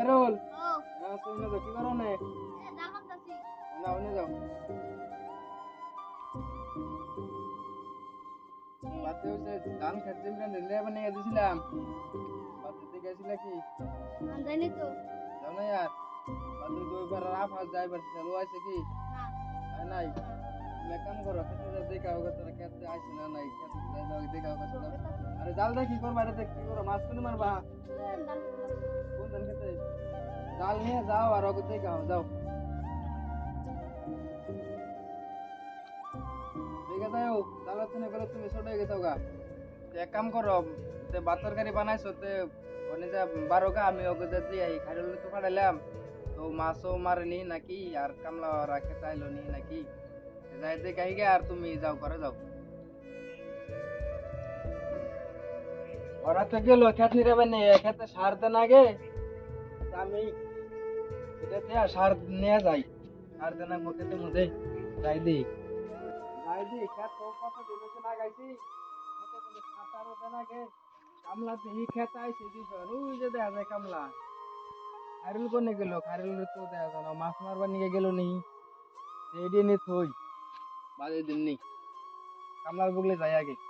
বেরোল ও শুনে যাও কি করো না না ওনে যাও বাতে হচ্ছে ধান খেতে মিলে নিলে বানিয়ে দিয়েছিলাম বাতে কি জানি তো যাও না यार বাতে তো এবার রাফ আজ যাইবার চালু আছে কি না নাই তুমি কাম করো খেতে যা দেখা হোক তোরা খেতে আইছে না নাই খেতে আরে জাল দা, কি করবা? রে কি করো মাছ কোনে মারবা কোন ধান খেতে জাল নিয়ে যাও আর দেখা হোক যাও। ঠিক আছে যাও, জাল তুমি গেলে তুমি ছোট হয়ে গেছো গা। এক কাম করো তে ভাত তরকারি বানাইছো, তে ওনে যা বারো গা, আমি যা দিয়ে আই খাইলে তো পাঠাইলাম, তো মাছও মারেনি নাকি, আর কামলা রাখে চাইলো নি নাকি? যাই দেখে আই গে আর তুমি যাও করে যাও। ওরা তো গেল খেত নিরাবে নেই খেতে সার দেন আগে। আমি সার নিয়ে যাই। সার দেন মধ্যে যাই দি। যাই দি, খেত দেখা যায় কামলা। কোনে মাছ মারবার নিয়ে গেল নি। এইডি নি থই। কামলার বুগলে যাই আগে।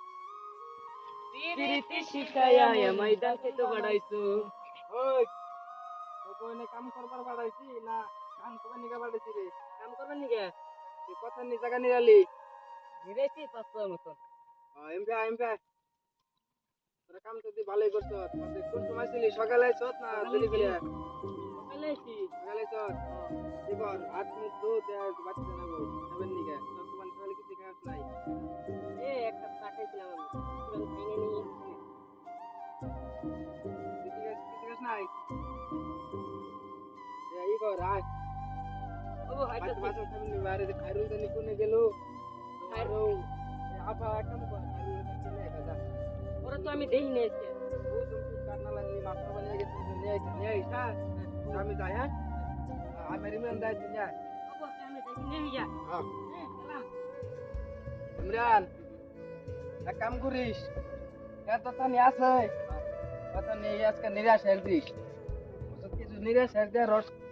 প্রীতি শিখায়া ময়দান খেতে বাড়াইছো ওই তো কোনে কাম করবার বাড়াইছি না কাম করবার নিগা বাড়াইছি রে কাম করবেন নিকে তুই কথা নি জায়গা নিরালি ঘিরেছি পাঁচশোর মতন এমপি এমপি তোরা কাম তো তুই ভালোই করছ কোন সময় ছিলি সকালে আইছত না দিলি ফেলে সকালে এসি সকালে আইছত এবার হাত মুখ ধো দেখ বাচ্চা না গো যাবেন নিকে তোর তোমার সকালে কিছু খাস নাই এ একটা চা খাইছিলাম আমি এ ই কর আয় ও হাইটা বাচ্চা বাচ্চা খাবি নি বাইরে যে খাইরুল জানি কোনে গেল খাইরু আপা কাম কর খাইরুল কাছে নে কাজা ওরা তো আমি দেখি না এসে ও তুমি কান্না লাগলি মাথা বানিয়ে গেছে নিয়ে আইছে নিয়ে আইছ হ্যাঁ আমি যাই হ্যাঁ আমি রিমেন দাই তুই যা ও আমি দেখি নেই যা হ্যাঁ হ্যাঁ গেলাম ইমরান এক কাম করিস এত তো নিয়ে আসে কত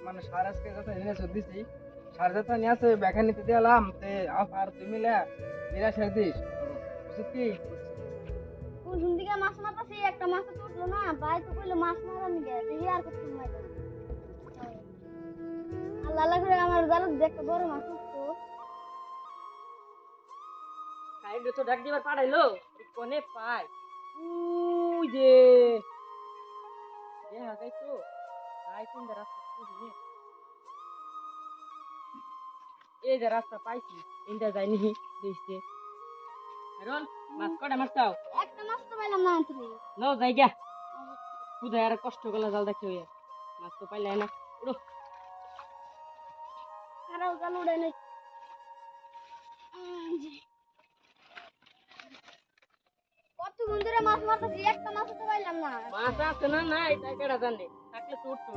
মানে সার আজকে যত নিরাশ দিছি সার যত নিয়ে আসে ব্যাখ্যা নিতে দিলাম তে আর তুই মিলে নিরাশ হেল দিস। ওষুধ কোন দিকে মাছ মারতাছি? একটা মাছ তো উঠল না ভাই তো কইলো মাছ মারা নিগে দেখি আর কত সময় আল্লাহ আল্লাহ করে আমার জালত একটা বড় মাছ উঠতো সাইডে তো ডাক দিবার পাঠাইলো কোনে পায়? উই যে হাগাই তো তাই রাস্তা এই যে রাস্তা পাইছি ইন্দা যাইনি দেখতে রোল মাছ কটা মাছ চাও একটা মাছ তো পাইলাম না তুই নাও যাই গা খুদায় আর কষ্ট করলে জাল দেখতে হইয়া। মাছ তো পাইলে না। উড়ো। খারাপ জাল উড়ে নেই। কতক্ষণ ধরে মাছ মারতাছি একটা মাছ তো পাইলাম না। মাছ আছে না না এটা কেডা জানে। থাকলে তো উঠতে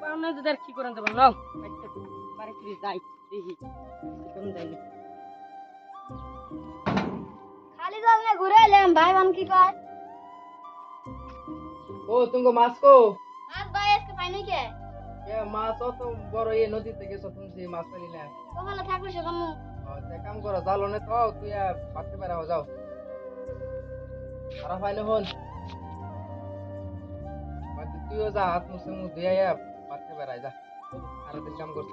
পাওনা যদি আর কি করেন দেবো? নাও বাড়ি ফিরে যাই দেখি কোন যাইনি খালি জল নিয়ে ঘুরে এলাম ভাই বান কি কয়? ও তুমি মাছ কো? মাছ ভাই আজকে পাইনি কে? এ মাছ অত বড় এই নদী থেকে শুনছি মাছ পাইলি না। কপালে থাকলে সে কামু কাম করো জাল অনেক তো তুই পাঠতে বেড়াও যাও। আর ফাইলে হন তুইও যা হাত মুছে মুখ ধুয়ে আয়া বেড়াই যা। আর কাম করছ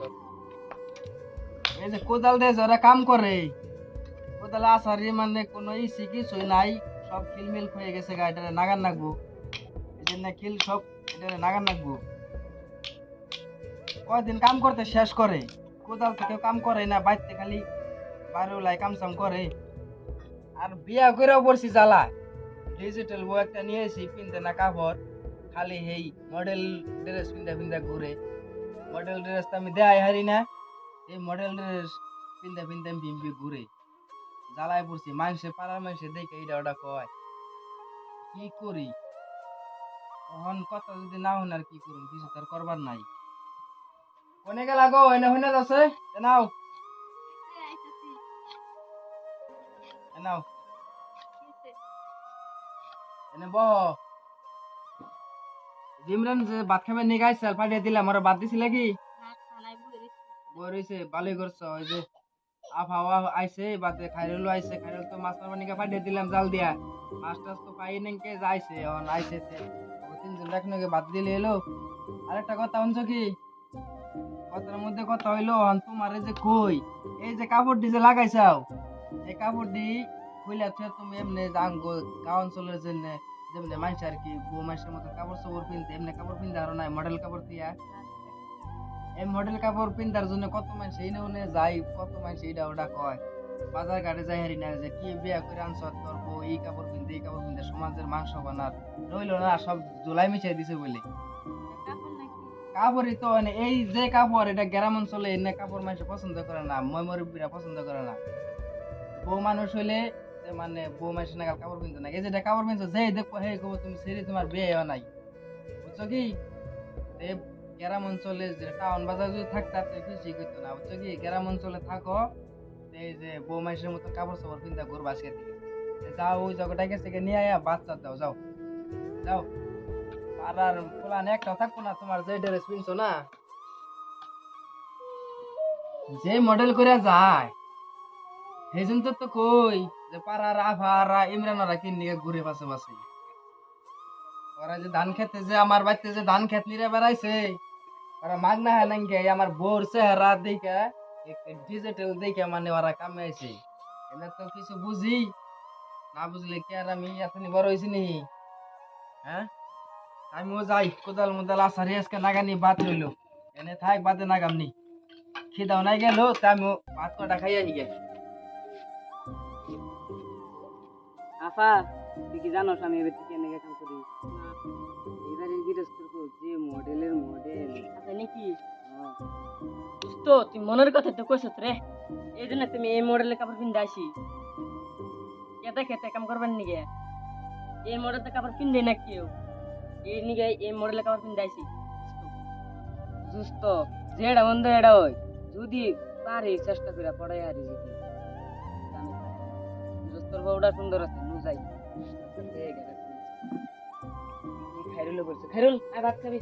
এই যে কোদাল ওরা কাম করে মানে নাই, সব হয়ে গেছে নাগান এই সব এটা নাগান কয়দিন কাম করতে শেষ করে, কোদাল থেকে কাম করে না বাইতে খালি বাইরে লাই কাম সাম করে। আর বিয়া করেও পড়ছি জ্বালা। ডিজিটাল বউ একটা নিয়ে এসি পিনতে না কাপড়। খালি হেই মডেল ড্রেস পিন্ধা পিন্ধা ঘুরে। মডেল ড্রেস তো আমি দেয় হারি না। এই মডেল ড্রেস পিন্ধা পিন্ধা বিম্বি ঘুরে। জ্বালায় পড়ছি মানুষে পাড়ার মানুষে দেখে এইটা ওটা কয়, কি করি? তখন কথা যদি না হন আর কি করুন কিছু তার করবার নাই। কোনে গেলা গো? এনে হইনা যাচ্ছে? নাও। নাও। এনে বহ। ইমরান যে ভাত খাবে নিয়ে গাইছে পাঠিয়ে দিলাম ওরা বাদ দিছিলে কি। বই রইছে। ভালোই করছ ওই যে আবহাওয়া আইছে বাদে খাইরুল আইছে খাইরুল তো মাছ মারবার নিকে পাঠিয়ে দিলাম জাল দিয়া। মাছ টাছ তো পাই নাকি যাইছে অন আইছে তে ওই তিনজন একনকে বাদ দিলে এলো। আরেকটা কথা শুনছো কি? কথার মধ্যে কথা হইল অন তোমার যে কই এই যে কাপড়টি যে লাগাইছাও এই কাপড়টি খুইলা থুয়ে তুমি এমনি জাঙ্গো গাঁও অঞ্চলের জন্য যেমনি মানুষ আর কি, বউ মানুষের মতো কাপড় চোপড় পিনতে, এমনি কাপড় পিনতে আরও নাই মডেল কাপড় দিয়া। এই মডেল কাপড় পিন্ধার জন্য কত মানুষ এই নেই যাই, কত মানুষ এইটা ওটা কয়। বাজার ঘাটে যাই হারি না, যে কি বিয়া করে আনছ, তোর বউ এই কাপড় পিনতে, এই কাপড় পিনতে, সমাজের মাংস বানার রইল না, সব জুলাই মিশাই দিছে বলে। কাপড় কাপড়ই তো মানে এই যে কাপড়, এটা গ্রাম অঞ্চলে এনে কাপড় মানুষ পছন্দ করে না মই মুরব্বীরা পছন্দ করে না। বউ মানুষ হইলে মানে বউ মানুষ নাগাল কাপড় পিনতে না এই যেটা কাপড় পিনছো যে দেখো হে কব, তুমি সেরি তোমার বিয়ে হয় নাই। বুঝছ কি? এই গ্রাম অঞ্চলে যে টাউন বাজার যদি থাকতা, তো কিছুই করতো না, বুঝছ কি? গ্রাম অঞ্চলে থাকো এই যে বউ মানুষের মতো কাপড় চাপড় পিনতে ঘুরবা আজকে তো যাও, ওই জায়গাটা গেছে নিয়ে আয়া, বাচ্চা দাও, যাও। যাও। আর আর প্লান একটাও থাকব না, তোমার যে ড্রেস পিনছো না? যে মডেল করে যায়, সেই তো কই। যে পাড়ার আভারা ইমরানরা নিয়ে যে ধান খেতে যে আমার বাড়িতে যে ধান খেত নিয়ে বেড়াইছে, ওরা মাগ না হয় নাকি আমার দেখে ডিজিটাল দেখে মানে ওরা তো কিছু বুঝি, না বুঝলে কি আর আমি এতনি বড় হয়েছি নি? হ্যাঁ? আমিও যাই, কোদাল মোদাল আসারি আজকে নাগানি বাদ রইল। এনে থাক বাদে নাগামনি খিদাও নাই গেল, তা আমিও ভাত কটা খাই আহি আফা তুই কি জানোস আমি এবার থেকে এনেকে কাম করি? এবারে গৃহস্থর কো যে মডেলের মডেল। আচ্ছা নাকি? তো তুই মনের কথা তো কইছ রে। এই জন্য তুমি এই মডেলের কাপড় পিনতে আসি। কেতে খেতে কাম করবেন নিগে। এই মডেলের কাপড় পিনবে না কেউ। এই নিগে এই মডেলের কাপড় পিনতে আসি। সুস্থ যেটা বন্ধ এটা ওই। যদি পারি চেষ্টা করে পড়াই আর যদি দোস্তর বউটা সুন্দর আছে। যাই। খাইরুল বলছে খাইরুল আয় ভাত খাবি।